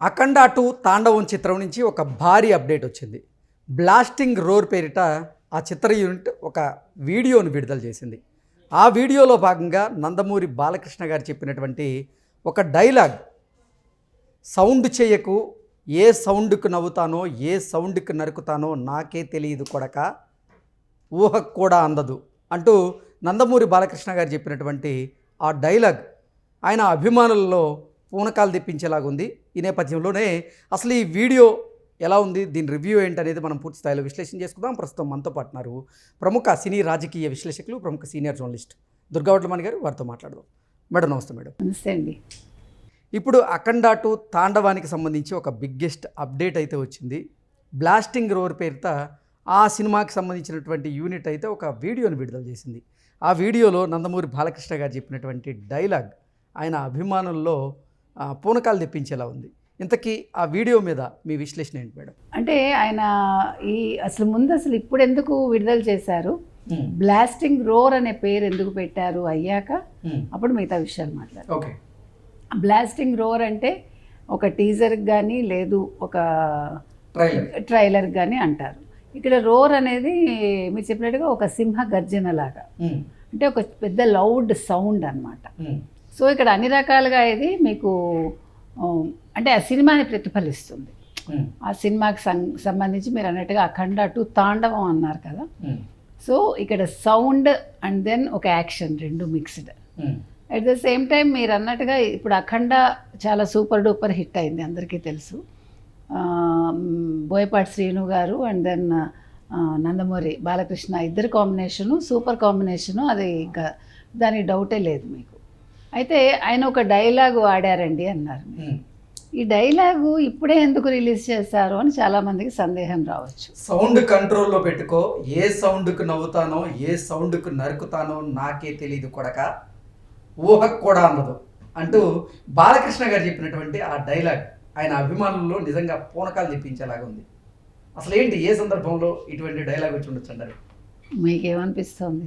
అఖండ two తాండవం చిత్రం నుంచి ఒక భారీ అప్డేట్ వచ్చింది. బ్లాస్టింగ్ రోర్ పేరిట ఆ చిత్ర యూనిట్ ఒక వీడియోను విడుదల చేసింది. ఆ వీడియోలో భాగంగా నందమూరి బాలకృష్ణ గారు చెప్పినటువంటి ఒక డైలాగ్ సౌండ్ చేయకు ఏ సౌండ్కు నవ్వుతానో ఏ సౌండ్కి నరుకుతానో నాకే తెలియదు కొడక ఊహకు కూడా అందదు అంటూ నందమూరి బాలకృష్ణ గారు చెప్పినటువంటి ఆ డైలాగ్ ఆయన అభిమానులలో పూనకాలు తెప్పించేలాగుంది ఈ నేపథ్యంలోనే అసలు ఈ వీడియో ఎలా ఉంది? దీని రివ్యూ ఏంటనేది మనం పూర్తి స్థాయిలో విశ్లేషణ చేసుకుందాం. ప్రస్తుతం మనతో పాటున్నారు ప్రముఖ సినీ రాజకీయ విశ్లేషకులు ప్రముఖ సీనియర్ జర్నలిస్ట్ దుర్గావట్లమణి గారు. వారితో మాట్లాడదాం. మేడం నమస్తే మేడం. నమస్తే అండి. ఇప్పుడు అఖండ టు తాండవానికి సంబంధించి ఒక బిగ్గెస్ట్ అప్డేట్ అయితే వచ్చింది. బ్లాస్టింగ్ రోర్ పేరిట ఆ సినిమాకి సంబంధించినటువంటి యూనిట్ అయితే ఒక వీడియోని విడుదల చేసింది. ఆ వీడియోలో నందమూరి బాలకృష్ణ గారు చెప్పినటువంటి డైలాగ్ ఆయన అభిమానుల్లో పూనకాలు తెప్పించేలా ఉంది. ఇంతకీ ఆ వీడియో మీద మీ విశ్లేషణ ఏంటి మేడం? అంటే ఆయన ఈ అసలు ముందు అసలు ఇప్పుడు ఎందుకు విడుదల చేశారు? బ్లాస్టింగ్ రోర్ అనే పేరు ఎందుకు పెట్టారు అయ్యాక? అప్పుడు మిగతా విషయాలు మాట్లాడు ఓకే బ్లాస్టింగ్ రోర్ అంటే ఒక టీజర్కి కానీ లేదు ఒక ట్రైలర్ కానీ అంటారు. ఇక్కడ రోర్ అనేది మీరు చెప్పినట్టుగా ఒక సింహ గర్జన లాగా అంటే ఒక పెద్ద లౌడ్ సౌండ్ అన్నమాట. సో ఇక్కడ అన్ని రకాలుగా ఇది మీకు అంటే ఆ సినిమాని ప్రతిఫలిస్తుంది. ఆ సినిమాకి సంబంధించి మీరు అన్నట్టుగా అఖండ టు తాండవం అన్నారు కదా. సో ఇక్కడ సౌండ్ అండ్ దెన్ ఒక యాక్షన్ రెండు mixed. At the same time మీరు అన్నట్టుగా ఇప్పుడు అఖండ చాలా సూపర్ డూపర్ హిట్ అయింది అందరికీ తెలుసు. బోయపాటి శ్రీను గారు అండ్ దెన్ నందమూరి బాలకృష్ణ ఇద్దరు కాంబినేషను సూపర్ కాంబినేషను అది ఇంకా దానికి డౌటే లేదు మీకు. అయితే ఆయన ఒక డైలాగ్ వాడారండి అన్నారు. ఈ డైలాగు ఇప్పుడే ఎందుకు రిలీజ్ చేశారు అని చాలామందికి సందేహం రావచ్చు. సౌండ్ కంట్రోల్లో పెట్టుకో. ఏ సౌండ్కు నవ్వుతానో ఏ సౌండ్కు నరుకుతానో నాకే తెలియదు కొడక. ఊహకు కూడా అందదు అంటూ బాలకృష్ణ గారు చెప్పినటువంటి ఆ డైలాగ్ ఆయన అభిమానుల్లో నిజంగా పూనకాలు తెప్పించేలాగా ఉంది. అసలు ఏంటి? ఏ సందర్భంలో ఇటువంటి డైలాగ్ వచ్చి ఉండొచ్చు అంటారు? మీకేమనిపిస్తుంది?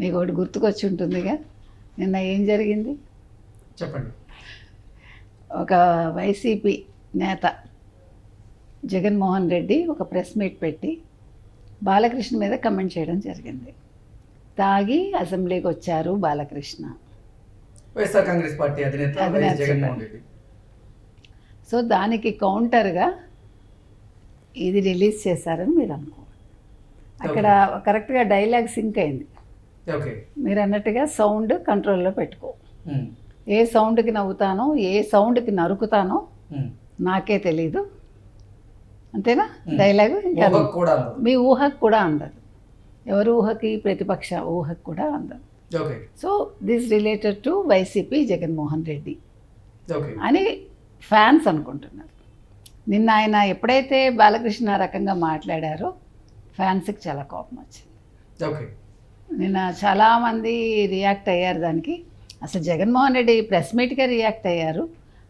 మీకు ఒకటి గుర్తుకొచ్చి ఉంటుందిగా? నిన్న ఏం జరిగింది? చెప్పండి. ఒక వైసీపీ నేత జగన్మోహన్ రెడ్డి ఒక ప్రెస్ మీట్ పెట్టి బాలకృష్ణ మీద కమెంట్ చేయడం జరిగింది. తాగి అసెంబ్లీకి వచ్చారు బాలకృష్ణ. వైఎస్ఆర్ కాంగ్రెస్ పార్టీ అధినేత జగన్మోహన్ రెడ్డి. సో దానికి కౌంటర్గా ఇది రిలీజ్ చేశారని మీరు అనుకోవాలి. అక్కడ కరెక్ట్గా డైలాగ్ సింక్ అయింది. మీరు అన్నట్టుగా సౌండ్ కంట్రోల్లో పెట్టుకో. ఏ సౌండ్కి నవ్వుతానో ఏ సౌండ్కి నరుకుతానో. నాకే తెలీదు. అంతేనా? డైలాగు ఇంకా మీ ఊహకు కూడా అందదు. ఎవరి ఊహకి ప్రతిపక్ష ఊహకు కూడా అందదు. So this related to YCP Jaganmohan Reddy అని ఫ్యాన్స్ అనుకుంటున్నారు. నిన్న ఆయన ఎప్పుడైతే బాలకృష్ణ రకంగా మాట్లాడారో ఫ్యాన్స్కి చాలా కోపం వచ్చింది. ఓకే. నిన్న చాలామంది రియాక్ట్ అయ్యారు దానికి. అసలు జగన్మోహన్ రెడ్డి ప్రెస్ మీట్కే రియాక్ట్ అయ్యారు.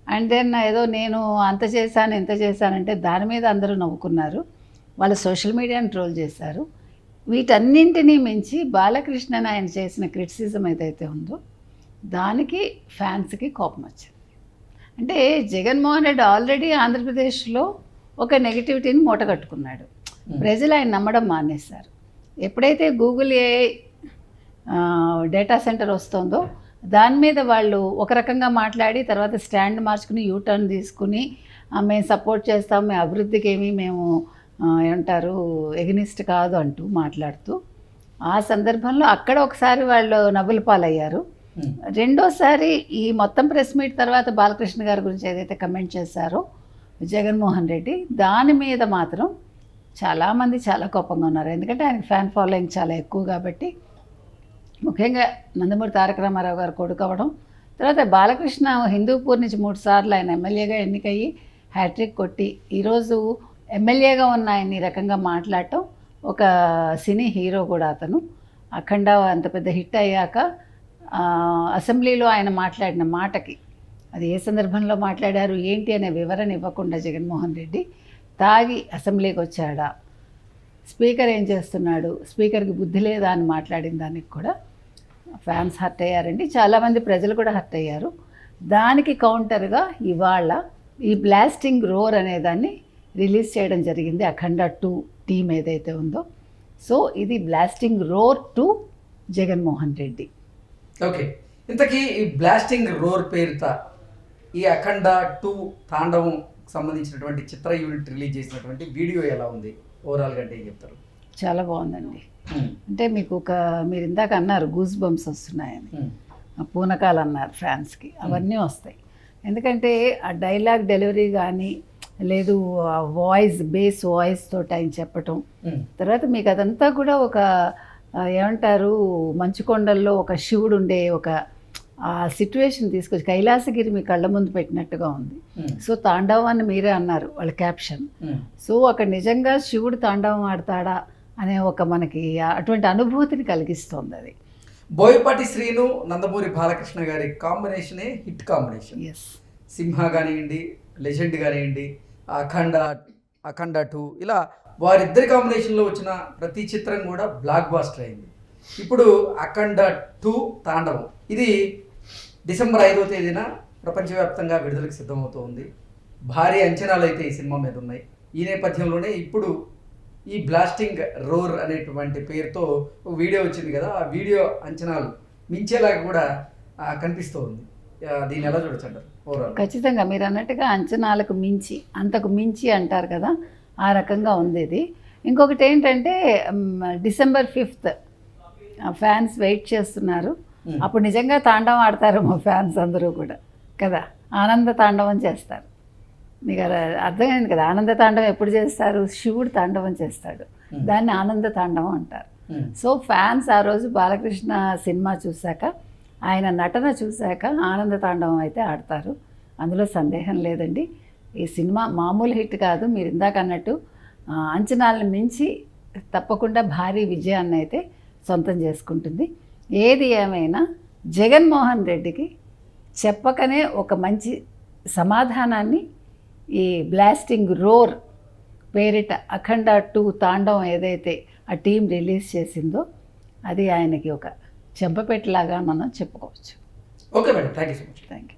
అండ్ దెన్ ఏదో నేను అంత చేశాను ఇంత చేశానంటే దాని మీద అందరూ నవ్వుకున్నారు. వాళ్ళు సోషల్ మీడియాని ట్రోల్ చేశారు. వీటన్నింటినీ మించి బాలకృష్ణన్ ఆయన చేసిన క్రిటిసిజం ఏదైతే ఉందో దానికి ఫ్యాన్స్కి కోపం వచ్చింది. అంటే జగన్మోహన్ రెడ్డి ఆల్రెడీ ఆంధ్రప్రదేశ్లో ఒక నెగిటివిటీని మూటగట్టుకున్నాడు. ప్రజలు ఆయన నమ్మడం మానేశారు. ఎప్పుడైతే గూగుల్ ఏ డేటా సెంటర్ వస్తుందో దాని మీద వాళ్ళు ఒక రకంగా మాట్లాడి తర్వాత స్టాండ్ మార్చుకుని యూటర్న్ తీసుకుని "ఆ, మేము సపోర్ట్ చేస్తాం మేము అభివృద్ధికి ఏమీ మేము ఏమంటారు ఎగ్నిస్ట్ కాదు అంటూ మాట్లాడుతూ ఆ సందర్భంలో అక్కడ ఒకసారి వాళ్ళు నవ్వుల పాలయ్యారు. రెండోసారి ఈ మొత్తం ప్రెస్ మీట్ తర్వాత బాలకృష్ణ గారి గురించి ఏదైతే కమెంట్ చేశారో జగన్మోహన్ రెడ్డి దాని మీద మాత్రం చాలామంది చాలా కోపంగా ఉన్నారు. ఎందుకంటే ఆయనకి ఫ్యాన్ ఫాలోయింగ్ చాలా ఎక్కువ కాబట్టి ముఖ్యంగా నందమూరి తారక రామారావు గారు కొడుకు అవ్వడం తర్వాత బాలకృష్ణ హిందూపూర్ నుంచి మూడు సార్లు ఆయన ఎమ్మెల్యేగా ఎన్నికయ్యి హ్యాట్రిక్ కొట్టి ఈరోజు ఎమ్మెల్యేగా ఉన్న ఆయన ఈ రకంగా మాట్లాడటం ఒక సినీ హీరో కూడా అతను. అఖండ అంత పెద్ద హిట్ అయ్యాక అసెంబ్లీలో ఆయన మాట్లాడిన మాటకి అది ఏ సందర్భంలో మాట్లాడారు ఏంటి అనే వివరణ ఇవ్వకుండా జగన్మోహన్ రెడ్డి తాగి అసెంబ్లీకి వచ్చాడా? స్పీకర్ ఏం చేస్తున్నాడు? స్పీకర్కి బుద్ధి లేదా అని మాట్లాడిన దానికి కూడా ఫ్యాన్స్ హర్ట్ అయ్యారండి. చాలామంది ప్రజలు కూడా హర్ట్ అయ్యారు. దానికి కౌంటర్గా ఇవాళ ఈ బ్లాస్టింగ్ రోర్ అనే దాన్ని రిలీజ్ చేయడం జరిగింది. అఖండ టూ టీమ్ ఏదైతే ఉందో. సో ఇది blasting roar to Jaganmohan Reddy. Okay. ఇంతకీ ఈ బ్లాస్టింగ్ రోర్ పేరుత ఈ అఖండ టూ తాండవం సంబంధించినటువంటి చిత్ర యూనిట్ రిలీజ్ చేసినటువంటి వీడియో ఎలా ఉంది? ఓవరాల్గా అంటే ఏం చెప్తారు? చాలా బాగుందండి. అంటే మీకు ఒక మీరు ఇందాక అన్నారు గూస్ బంప్స్ వస్తున్నాయని. పూనకాలు అన్నారు ఫ్యాన్స్కి. అవన్నీ వస్తాయి. ఎందుకంటే ఆ డైలాగ్ డెలివరీ కానీ లేదు ఆ వాయిస్ బేస్ వాయిస్ తోటి ఆయన చెప్పటం. తర్వాత మీకు అదంతా కూడా ఒక ఏమంటారు మంచు కొండల్లో ఒక శివుడు ఉండే ఒక ఆ సిచ్యువేషన్ తీసుకొచ్చి కైలాసగిరి మీ కళ్ళ ముందు పెట్టినట్టుగా ఉంది. సో తాండవం అని మీరే అన్నారు వాళ్ళ క్యాప్షన్. సో అక్కడ నిజంగా శివుడు తాండవం ఆడతాడా? అనే ఒక మనకి అటువంటి అనుభూతిని కలిగిస్తుంది అది. బోయపాటి శ్రీను నందమూరి బాలకృష్ణ గారి కాంబినేషనే హిట్ కాంబినేషన్ ఎస్ సింహ కానివ్వండి లెజెండ్ కానివ్వండి అఖండ అఖండ టూ ఇలా వారిద్దరి కాంబినేషన్లో వచ్చిన ప్రతి చిత్రం కూడా బ్లాక్ బాస్టర్ అయింది. ఇప్పుడు అఖండ టూ తాండవం. ఇది డిసెంబర్ ఐదో తేదీన ప్రపంచవ్యాప్తంగా విడుదలకు సిద్ధమవుతోంది. భారీ అంచనాలు అయితే ఈ సినిమా మీద ఉన్నాయి. ఈ నేపథ్యంలోనే ఇప్పుడు ఈ బ్లాస్టింగ్ రోర్ అనేటువంటి పేరుతో ఒక వీడియో వచ్చింది కదా ఆ వీడియో అంచనాలు మించేలాగా కూడా కనిపిస్తూ ఉంది. దీన్ని ఎలా చూడొచ్చు అంటారు? ఖచ్చితంగా మీరు అన్నట్టుగా అంచనాలకు మించి అంతకు మించి అంటారు కదా ఆ రకంగా ఉంది ఇది. ఇంకొకటి ఏంటంటే డిసెంబర్ ఫిఫ్త్ ఫ్యాన్స్ వెయిట్ చేస్తున్నారు. అప్పుడు నిజంగా తాండవం ఆడతారు మా ఫ్యాన్స్ అందరూ కూడా కదా? ఆనంద తాండవం చేస్తారు. మీకు అర్థమైంది కదా. ఆనంద తాండవం ఎప్పుడు చేస్తారు? శివుడు తాండవం చేస్తాడు. దాన్ని ఆనంద తాండవం అంటారు. సో ఫ్యాన్స్ ఆ రోజు బాలకృష్ణ సినిమా చూశాక ఆయన నటన చూశాక ఆనంద తాండవం అయితే ఆడతారు. అందులో సందేహం లేదండి. ఈ సినిమా మామూలు హిట్ కాదు. మీరు ఇందాక అన్నట్టు అంచనాలను మించి తప్పకుండా భారీ విజయాన్ని అయితే సొంతం చేసుకుంటుంది. ఏది ఏమైనా జగన్మోహన్ రెడ్డికి చెప్పకనే ఒక మంచి సమాధానాన్ని ఈ బ్లాస్టింగ్ రోర్ పేరిట అఖండ టూ తాండవం ఏదైతే ఆ టీం రిలీజ్ చేసిందో అది ఆయనకి ఒక చెంపపెట్టలాగా మనం చెప్పుకోవచ్చు. Okay madam. Thank you so much. Thank you